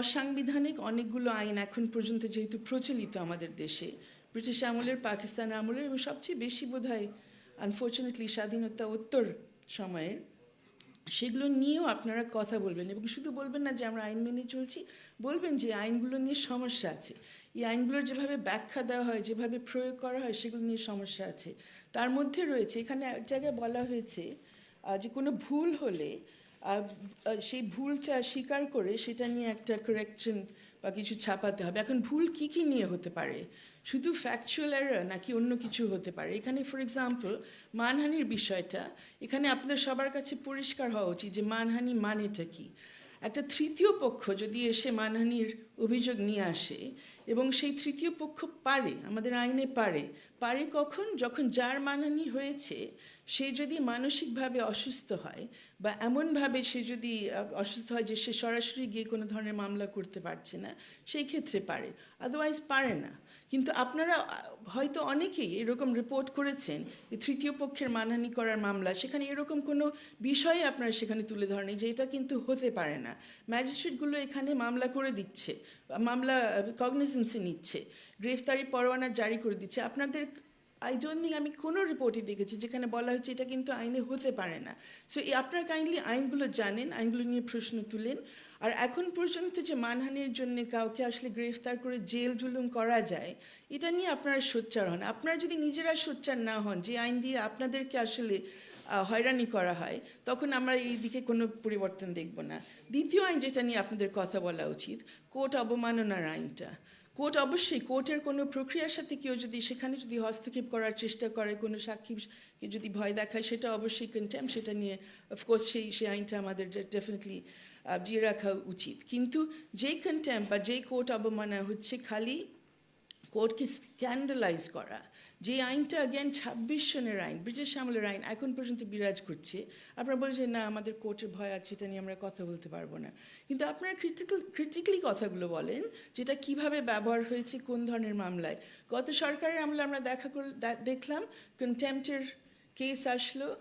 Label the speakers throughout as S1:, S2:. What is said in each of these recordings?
S1: অসাংবিধানিক অনেকগুলো আইন এখন পর্যন্ত যেহেতু প্রচলিত আমাদের দেশে, ব্রিটিশ আমলের, পাকিস্তান আমলের এবং সবচেয়ে বেশি বোধ হয় আনফর্চুনেটলি স্বাধীনতা উত্তর সময়ের, সেগুলো নিয়েও আপনারা কথা বলবেন এবং শুধু বলবেন না যে আমরা আইন মেনে চলছি, বলবেন যে আইনগুলো নিয়ে সমস্যা আছে। এই আইনগুলোর যেভাবে ব্যাখ্যা দেওয়া হয়, যেভাবে প্রয়োগ করা হয়, সেগুলো নিয়ে সমস্যা আছে। তার মধ্যে রয়েছে, এখানে এক জায়গায় বলা হয়েছে যে কোনো ভুল হলে সেই ভুলটা স্বীকার করে সেটা নিয়ে একটা কারেকশন বা কিছু ছাপাতে হবে। এখন ভুল কি কি নিয়ে হতে পারে? শুধু ফ্যাকচুয়াল এরার নাকি অন্য কিছু হতে পারে? এখানে ফর এক্সাম্পল মানহানির বিষয়টা, এখানে আপনার সবার কাছে পরিষ্কার হওয়া উচিত যে মানহানি মানেটা কি? একটা তৃতীয় পক্ষ যদি এসে মানহানির অভিযোগ নিয়ে আসে এবং সেই তৃতীয় পক্ষ পারে, আমাদের আইনে পারে পারে কখন? যখন যার মানহানি হয়েছে, সে যদি মানসিকভাবে অসুস্থ হয় বা এমনভাবে সে যদি অসুস্থ হয় যে সে সরাসরি গিয়ে কোনো ধরনের মামলা করতে পারছে না, সেই ক্ষেত্রে পারে আদারওয়াইজ পারে না। কিন্তু আপনারা হয়তো অনেকেই এরকম রিপোর্ট করেছেন তৃতীয় পক্ষের মানহানি করার মামলা, সেখানে এরকম কোনো বিষয় আপনারা সেখানে তুলে ধরেনি যে এটা কিন্তু হতে পারে না। ম্যাজিস্ট্রেটগুলো এখানে মামলা করে দিচ্ছে, মামলা কগনিসেন্সে নিচ্ছে, গ্রেফতারি পরোয়ানা জারি করে দিচ্ছে। আপনাদের আই ডোন্ট থিঙ্ক আমি কোনো রিপোর্টই দেখেছি যেখানে বলা হচ্ছে এটা কিন্তু আইনে হতে পারে না। সো আপনার কাইন্ডলি আইনগুলো জানেন, আইনগুলো নিয়ে প্রশ্ন তুলেন। আর এখন পর্যন্ত যে মানহানির জন্য কাউকে আসলে গ্রেফতার করে জেল জুলুম করা যায়, এটা নিয়ে আপনারা সোচ্চার হন। আপনারা যদি নিজেরা সোচ্চার না হন যে আইন দিয়ে আপনাদেরকে আসলে হয়রানি করা হয়, তখন আমরা এই দিকে কোনো পরিবর্তন দেখব না। দ্বিতীয় আইন যেটা নিয়ে আপনাদের কথা বলা উচিত, কোর্ট অবমাননার আইনটা। কোর্ট অবশ্যই কোর্টের কোনো প্রক্রিয়ার সাথে কেউ যদি, সেখানে যদি হস্তক্ষেপ করার চেষ্টা করে, কোনো সাক্ষীকে যদি ভয় দেখায়, সেটা অবশ্যই কন্টেম সেটা নিয়ে অফকোর্স সেই সেই আইনটা আমাদের ডেফিনেটলি দিয়ে রাখা উচিত। কিন্তু যেই কন্টেম বা যেই কোর্ট অবমাননা হচ্ছে, খালি কোর্টকে স্ক্যান্ডালাইজ করা। যে আইনটা অ্যাগেন ছাব্বিশ সনের আইন, ব্রিটিশ আমলের আইন, এখন পর্যন্ত বিরাজ করছে। আপনারা বলছেন না, আমাদের কোর্টের ভয় আছে, এটা নিয়ে আমরা কথা বলতে পারব না। কিন্তু আপনারা ক্রিটিক্যাল ক্রিটিক্যালি কথাগুলো বলেন, যেটা কীভাবে ব্যবহার হয়েছে, কোন ধরনের মামলায়? গত সরকারের আমলে আমরা দেখা দেখলাম কন্টেম্পটের কেস আসলো।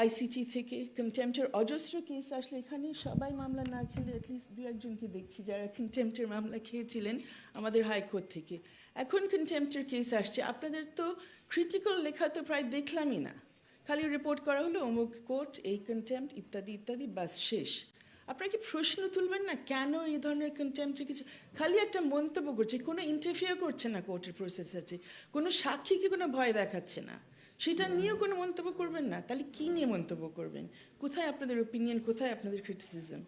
S1: আইসিটি থেকে কন্টেম্পটের অজস্র কেস আসলে এখানে সবাই মামলা না খেলে অ্যাটলিস্ট দু একজনকে দেখছি যারা কন্টেম্পটের মামলা খেয়েছিলেন আমাদের হাইকোর্ট থেকে। এখন কন্টেম্পটের কেস আসছে। আপনাদের তো ক্রিটিক্যাল লেখা তো প্রায় দেখলামই না। খালি রিপোর্ট করা হলো অমুক কোর্ট এই কন্টেম্পট ইত্যাদি ইত্যাদি, বাস শেষ। আপনারা কি প্রশ্ন তুলবেন না কেন এই ধরনের কন্টেম্পটের কিছু? খালি একটা মন্তব্য করছে, কোনো ইন্টারফিয়ার করছে না কোর্টের প্রসেস আছে কোনো সাক্ষীকে কোনো ভয় দেখাচ্ছে না। সেটা নিয়েও কোনো মন্তব্য করবেন না। তাহলে কী নিয়ে মন্তব্য করবেন? কোথায় আপনাদের ওপিনিয়ন কোথায় আপনাদের ক্রিটিসিজম